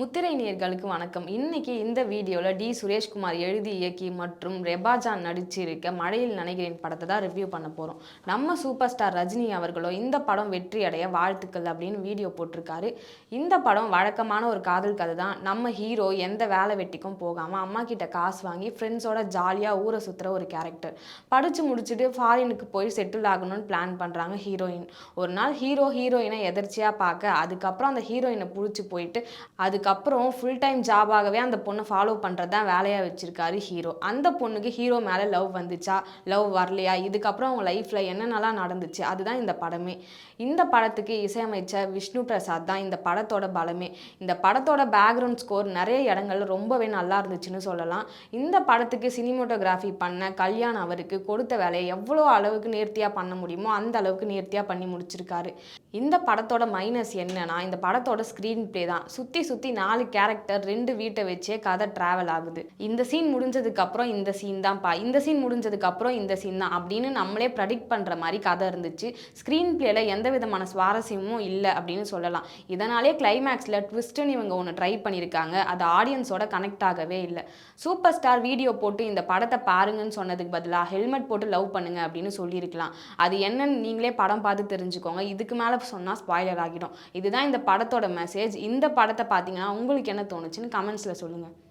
நேயர்களுக்கு வணக்கம். இன்னைக்கு இந்த வீடியோவில் டி. சுரேஷ்குமார் எழுதி இயக்கி மற்றும் ரெபாஜான் நடிச்சிருக்க மழையில் நனைகிறேன் படத்தை தான் ரிவ்யூ பண்ண போகிறோம் நம்ம சூப்பர் ஸ்டார் ரஜினி அவர்களோ இந்த படம் வெற்றி அடைய வாழ்த்துக்கள் அப்படின்னு வீடியோ போட்டிருக்காரு. இந்த படம் வழக்கமான ஒரு காதல் கதை தான். நம்ம ஹீரோ எந்த வேலை வெட்டிக்கும் போகாமல் அம்மா கிட்ட காசு வாங்கி ஃப்ரெண்ட்ஸோட ஜாலியாக ஊரை சுற்றுற ஒரு கேரக்டர் படித்து முடிச்சுட்டு ஃபாரினுக்கு போய் செட்டில் ஆகணும்னு பிளான் பண்ணுறாங்க ஹீரோயின் ஒரு நாள் ஹீரோ ஹீரோயினை எதர்ச்சியாக பார்க்க அதுக்கப்புறம் அந்த ஹீரோயினை பிடிச்சி போயிட்டு அதுக்கு அதுக்கப்புறம் ஃபுல் டைம் ஜாபாகவே அந்த பொண்ணை ஃபாலோ பண்ணுறது தான் வேலையாக வச்சுருக்காரு ஹீரோ அந்த பொண்ணுக்கு ஹீரோ மேலே லவ் வந்துச்சா? லவ் வரலையா? இதுக்கப்புறம் அவங்க லைஃப்பில் என்னென்னலாம் நடந்துச்சு? அதுதான் இந்த படமே. இந்த படத்துக்கு இசையமைச்ச விஷ்ணு பிரசாத் தான் இந்த படத்தோட பலமே. இந்த படத்தோட பேக்ரவுண்ட் ஸ்கோர் நிறைய இடங்கள்ல ரொம்பவே நல்லா இருந்துச்சுன்னு சொல்லலாம். இந்த படத்துக்கு சினிமோட்டோகிராஃபி பண்ண கல்யாண் அவருக்கு கொடுத்த வேலையை எவ்வளோ அளவுக்கு நேர்த்தியாக பண்ண முடியுமோ அந்த அளவுக்கு நேர்த்தியாக பண்ணி முடிச்சிருக்காரு. இந்த படத்தோட மைனஸ் என்னன்னா இந்த படத்தோட ஸ்க்ரீன் ப்ளே தான். சுற்றி சுற்றி நாலு கேரக்டர் ரெண்டு வீட்டை வச்சே கதை ட்ராவல் ஆகுது. இந்த சீன் முடிஞ்சதுக்கு அப்புறம் இந்த சீன் தான்ப்பா இந்த சீன் முடிஞ்சதுக்கு அப்புறம் இந்த சீன் தான் அப்படின்னு நம்மளே ப்ரடிக்ட் பண்ணுற மாதிரி கதை இருந்துச்சு. ஸ்க்ரீன் பிளேல எந்த விதமான சுவாரஸ்யமும் இல்லை அப்படின்னு சொல்லலாம். இதனாலே கிளைமேக்ஸில் ட்விஸ்ட்டுன்னு இவங்க ஒன்று ட்ரை பண்ணியிருக்காங்க அது ஆடியன்ஸோட கனெக்ட் ஆகவே இல்லை. சூப்பர் ஸ்டார் வீடியோ போட்டு இந்த படத்தை பாருங்கன்னு சொன்னதுக்கு பதிலாக ஹெல்மெட் போட்டு லவ் பண்ணுங்க அப்படின்னு சொல்லியிருக்கலாம். அது என்னன்னு நீங்களே படம் பார்த்து தெரிஞ்சுக்கோங்க. இதுக்கு மேலே சொன்னால் ஸ்பாய்லர் ஆகிடும். இதுதான் இந்த படத்தோட மெசேஜ் இந்த படத்தை பார்த்தீங்கன்னா உங்களுக்கு என்ன தோணுச்சுன்னு கமெண்ட்ஸில் சொல்லுங்கள்